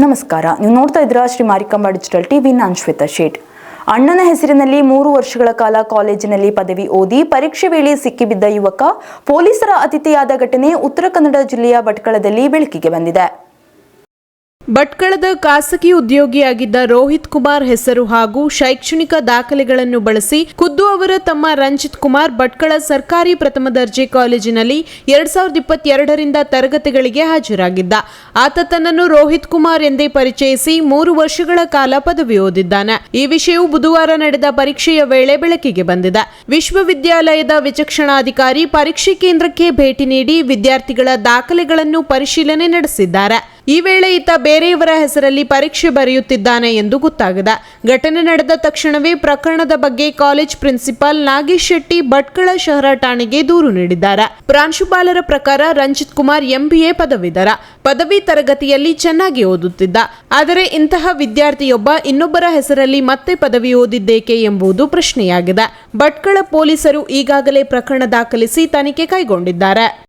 ನಮಸ್ಕಾರ. ನೀವು ನೋಡ್ತಾ ಇದ್ದೀರಾ ಶ್ರೀ ಮಾರಿಕಾಂಬಾ ಡಿಜಿಟಲ್ ಟಿವಿ, ನಾನು ಶ್ವೇತಾ ಶೇಟ್. ಅಣ್ಣನ ಹೆಸರಿನಲ್ಲಿ ಮೂರು ವರ್ಷಗಳ ಕಾಲ ಕಾಲೇಜಿನಲ್ಲಿ ಪದವಿ ಓದಿ ಪರೀಕ್ಷೆ ವೇಳೆ ಸಿಕ್ಕಿಬಿದ್ದ ಯುವಕ ಪೊಲೀಸರ ಅತಿಥಿಯಾದ ಘಟನೆ ಉತ್ತರ ಕನ್ನಡ ಜಿಲ್ಲೆಯ ಭಟ್ಕಳದಲ್ಲಿ ಬೆಳಕಿಗೆ ಬಂದಿದೆ. ಭಟ್ಕಳದ ಖಾಸಗಿ ಉದ್ಯೋಗಿಯಾಗಿದ್ದ ರೋಹಿತ್ ಕುಮಾರ್ ಹೆಸರು ಹಾಗೂ ಶೈಕ್ಷಣಿಕ ದಾಖಲೆಗಳನ್ನು ಬಳಸಿ ಖುದ್ದು ಅವರ ತಮ್ಮ ರಂಜಿತ್ ಕುಮಾರ್ ಭಟ್ಕಳ ಸರ್ಕಾರಿ ಪ್ರಥಮ ದರ್ಜೆ ಕಾಲೇಜಿನಲ್ಲಿ ಎರಡ್ ಸಾವಿರದ ಇಪ್ಪತ್ತೆರಡರಿಂದ ತರಗತಿಗಳಿಗೆ ಹಾಜರಾಗಿದ್ದ. ಆತ ತನ್ನನ್ನು ರೋಹಿತ್ ಕುಮಾರ್ ಎಂದೇ ಪರಿಚಯಿಸಿ ಮೂರು ವರ್ಷಗಳ ಕಾಲ ಪದವಿ ಓದಿದ್ದಾನೆ. ಈ ವಿಷಯವು ಬುಧವಾರ ನಡೆದ ಪರೀಕ್ಷೆಯ ವೇಳೆ ಬೆಳಕಿಗೆ ಬಂದಿದೆ. ವಿಶ್ವವಿದ್ಯಾಲಯದ ವಿಚಕ್ಷಣಾಧಿಕಾರಿ ಪರೀಕ್ಷೆ ಕೇಂದ್ರಕ್ಕೆ ಭೇಟಿ ನೀಡಿ ವಿದ್ಯಾರ್ಥಿಗಳ ದಾಖಲೆಗಳನ್ನು ಪರಿಶೀಲನೆ ನಡೆಸಿದ್ದಾರೆ. ಈ ವೇಳೆ ಈತ ಬೇರೆಯವರ ಹೆಸರಲ್ಲಿ ಪರೀಕ್ಷೆ ಬರೆಯುತ್ತಿದ್ದಾನೆ ಎಂದು ಗೊತ್ತಾಗಿದೆ. ಘಟನೆ ನಡೆದ ತಕ್ಷಣವೇ ಪ್ರಕರಣದ ಬಗ್ಗೆ ಕಾಲೇಜ್ ಪ್ರಿನ್ಸಿಪಾಲ್ ನಾಗೇಶ್ ಶೆಟ್ಟಿ ಭಟ್ಕಳ ಶಹರ ಠಾಣೆಗೆ ದೂರು ನೀಡಿದ್ದಾರೆ. ಪ್ರಾಂಶುಪಾಲರ ಪ್ರಕಾರ ರಂಜಿತ್ ಕುಮಾರ್ ಎಂಬಿಎ ಪದವೀಧರ. ಪದವಿ ತರಗತಿಯಲ್ಲಿ ಚೆನ್ನಾಗಿ ಓದುತ್ತಿದ್ದ. ಆದರೆ ಇಂತಹ ವಿದ್ಯಾರ್ಥಿಯೊಬ್ಬ ಇನ್ನೊಬ್ಬರ ಹೆಸರಲ್ಲಿ ಮತ್ತೆ ಪದವಿ ಓದಿದ್ದೇಕೆ ಎಂಬುದು ಪ್ರಶ್ನೆಯಾಗಿದೆ. ಭಟ್ಕಳ ಪೊಲೀಸರು ಈಗಾಗಲೇ ಪ್ರಕರಣ ದಾಖಲಿಸಿ ತನಿಖೆ ಕೈಗೊಂಡಿದ್ದಾರೆ.